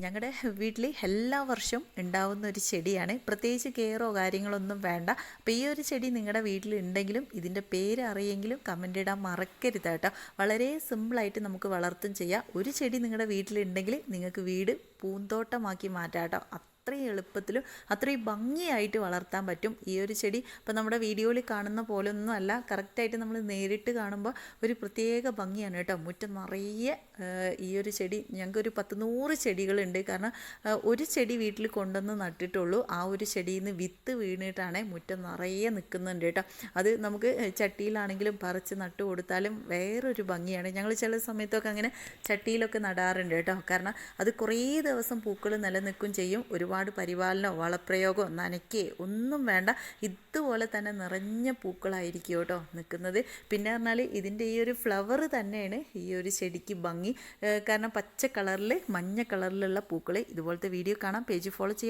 ഞങ്ങളുടെ വീട്ടിൽ എല്ലാ വർഷവും ഉണ്ടാവുന്ന ഒരു ചെടിയാണ്. പ്രത്യേകിച്ച് കെയറോ കാര്യങ്ങളൊന്നും വേണ്ട. അപ്പോൾ ഈ ഒരു ചെടി നിങ്ങളുടെ വീട്ടിലുണ്ടെങ്കിലും ഇതിന്റെ പേര് അറിയെങ്കിലും കമന്റ് ഇടാൻ മറക്കരുത് കേട്ടോ. വളരെ സിമ്പിളായിട്ട് നമുക്ക് വളർത്തും ചെയ്യാം. ഒരു ചെടി നിങ്ങളുടെ വീട്ടിലുണ്ടെങ്കിൽ നിങ്ങൾക്ക് വീട് പൂന്തോട്ടമാക്കി മാറ്റാം കേട്ടോ. അത്രയും എളുപ്പത്തിലും അത്രയും ഭംഗിയായിട്ട് വളർത്താൻ പറ്റും ഈ ഒരു ചെടി. ഇപ്പോൾ നമ്മുടെ വീഡിയോയിൽ കാണുന്ന പോലെ ഒന്നും അല്ല കറക്റ്റായിട്ട് നമ്മൾ നേരിട്ട് കാണുമ്പോൾ ഒരു പ്രത്യേക ഭംഗിയാണ് കേട്ടോ. മുറ്റം നിറയെ ഈ ഒരു ചെടി. ഞങ്ങൾക്കൊരു പത്ത് നൂറ് ചെടികളുണ്ട്. കാരണം ഒരു ചെടി വീട്ടിൽ കൊണ്ടുവന്ന് നട്ടിട്ടുള്ളൂ. ആ ഒരു ചെടിയിൽ നിന്ന് വിത്ത് വീണിട്ടാണ് മുറ്റം നിറയെ നിൽക്കുന്നുണ്ട് കേട്ടോ. അത് നമുക്ക് ചട്ടിയിലാണെങ്കിലും പറിച്ച് നട്ടു കൊടുത്താലും വേറൊരു ഭംഗിയാണ്. ഞങ്ങൾ ചില സമയത്തൊക്കെ അങ്ങനെ ചട്ടിയിലൊക്കെ നടാറുണ്ട് കേട്ടോ. കാരണം അത് കുറേ ദിവസം പൂക്കൾ നിലനിൽക്കും ചെയ്യും. ഒരുപാട് പരിപാലനമോ വളപ്രയോഗമോ നനയ്ക്കേ ഒന്നും വേണ്ട. ഇതുപോലെ തന്നെ നിറഞ്ഞ പൂക്കളായിരിക്കും കേട്ടോ നിൽക്കുന്നത്. പിന്നെ പറഞ്ഞാൽ ഇതിന്റെ ഈ ഒരു ഫ്ലവർ തന്നെയാണ് ഈ ഒരു ചെടിക്ക് ഭംഗി. കാരണം പച്ച കളറിൽ മഞ്ഞ കളറിലുള്ള പൂക്കൾ ഇതുപോലത്തെ വീഡിയോ കാണാം. പേജ് ഫോളോ ചെയ്യാം.